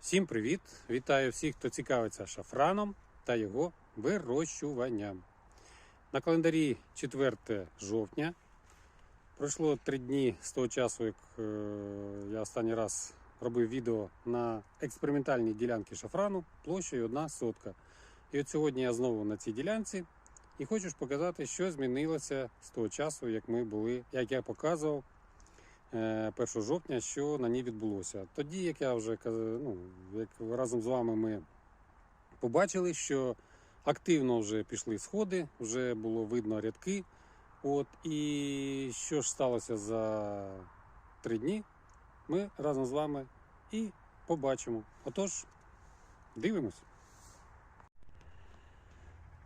Всім привіт! Вітаю всіх, хто цікавиться шафраном та його вирощуванням. На календарі 4 жовтня. Пройшло три дні з того часу, як е, я останній раз робив відео на експериментальній ділянці шафрану площею 1 сотка. І от сьогодні я знову на цій ділянці і хочу ж показати, що змінилося з того часу, як ми були, як я показував 1 жовтня, що на ній відбулося. Тоді, як я вже казав, ну, як разом з вами ми побачили, що активно вже пішли сходи, вже було видно рядки. От, і що ж сталося за три дні, ми разом з вами і побачимо. Отож, дивимось.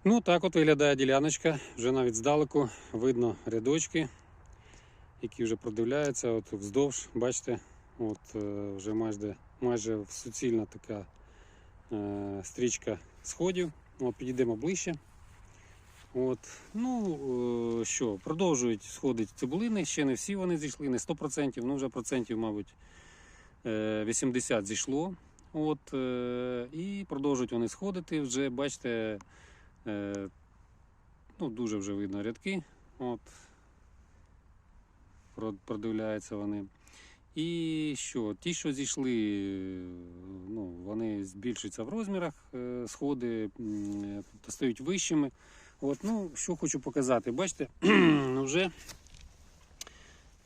Ну, так от виглядає діляночка. Вже навіть здалеку видно рядочки, які вже продивляються. От вздовж, бачите, от е, вже майже, майже суцільна така е, стрічка сходів. От, підійдемо ближче. От, ну е, що, продовжують сходити цибулини. Ще не всі вони зійшли, не 100%, ну вже процентів, мабуть, е, 80 зійшло. От, е, і продовжують вони сходити. Вже бачите, е, ну, дуже вже видно рядки. От, продивляються вони. І що, ті, що зійшли, ну, вони збільшуються в розмірах, е, сходи стають вищими. От, ну, що хочу показати, бачите, вже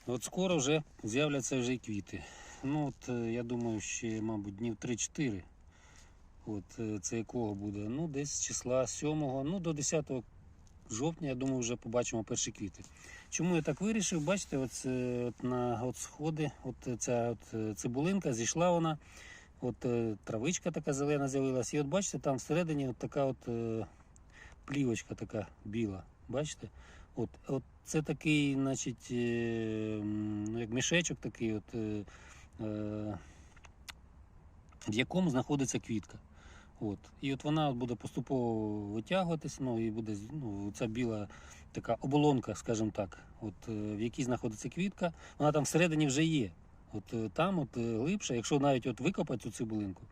от скоро вже з'являться вже і квіти. Ну, от, е, я думаю, ще, мабуть, днів 3-4. От, е, це якого буде? Ну, десь з числа 7 ну, до 10 жовтня, я думаю, вже побачимо перші квіти. Чому я так вирішив? Бачите, от, е, от на от сходи, от ця от е, цибулинка, зійшла вона, от е, травичка така зелена з'явилась. І от бачите, там всередині от така от е, плівочка така біла. Бачите? От, от це такий, значить, е, ну, як мішечок такий, от, е, е, в якому знаходиться квітка. От. І от вона буде поступово витягуватись, ну і буде ну, ця біла така оболонка, скажімо так, от, е, в якій знаходиться квітка, вона там всередині вже є. От е, там от е, глибше, якщо навіть от викопати цю цибулинку,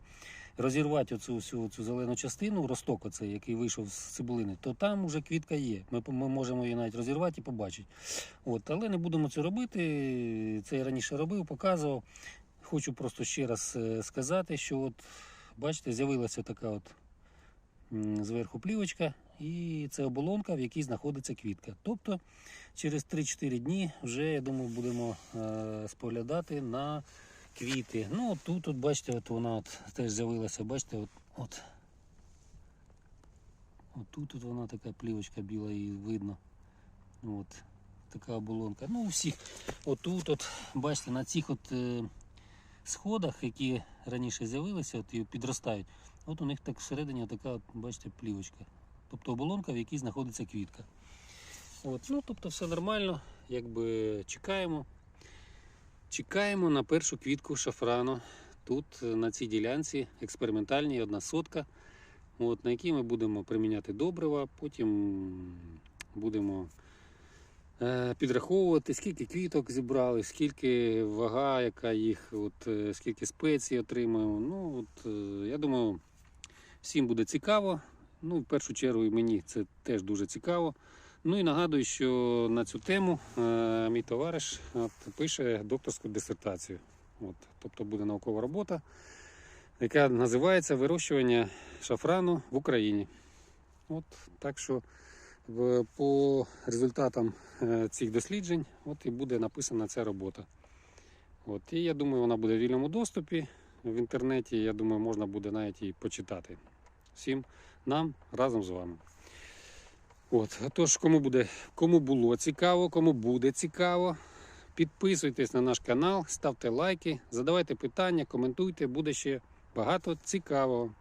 розірвати оцю всю цю зелену частину, росток оцей, який вийшов з цибулини, то там вже квітка є. Ми, ми можемо її навіть розірвати і побачити. От, але не будемо це робити. Це я раніше робив, показував. Хочу просто ще раз сказати, що от бачите, з'явилася така от зверху плівочка, і це оболонка, в якій знаходиться квітка. Тобто через 3-4 дні вже, я думаю, будемо е, споглядати на квіти. Ну, от тут, от, бачите, от вона от теж з'явилася, бачите, от, от. От тут от вона така плівочка біла, її видно. От, така оболонка. Ну, у всіх, отут, от, бачите, на цих от е, сходах, які раніше з'явилися, от і підростають, от у них так всередині така, от, бачите, плівочка. Тобто оболонка, в якій знаходиться квітка. От, ну, тобто все нормально, якби чекаємо. Чекаємо на першу квітку шафрану. Тут на цій ділянці експериментальній одна сотка, от, на якій ми будемо приміняти добрива, потім будемо підраховувати, скільки квіток зібрали, скільки вага, яка їх, от, е, скільки спецій отримаємо. Ну, от, е, я думаю, всім буде цікаво. Ну, в першу чергу і мені це теж дуже цікаво. Ну і нагадую, що на цю тему е, мій товариш от, пише докторську дисертацію. От, тобто буде наукова робота, яка називається Вирощування шафрану в Україні. От, так що по результатам е, цих досліджень от, і буде написана ця робота. От, і я думаю, вона буде в вільному доступі в інтернеті. Я думаю, можна буде навіть її почитати. Всім нам разом з вами. От, тож, кому буде, кому було цікаво, кому буде цікаво, підписуйтесь на наш канал, ставте лайки, задавайте питання, коментуйте, буде ще багато цікавого.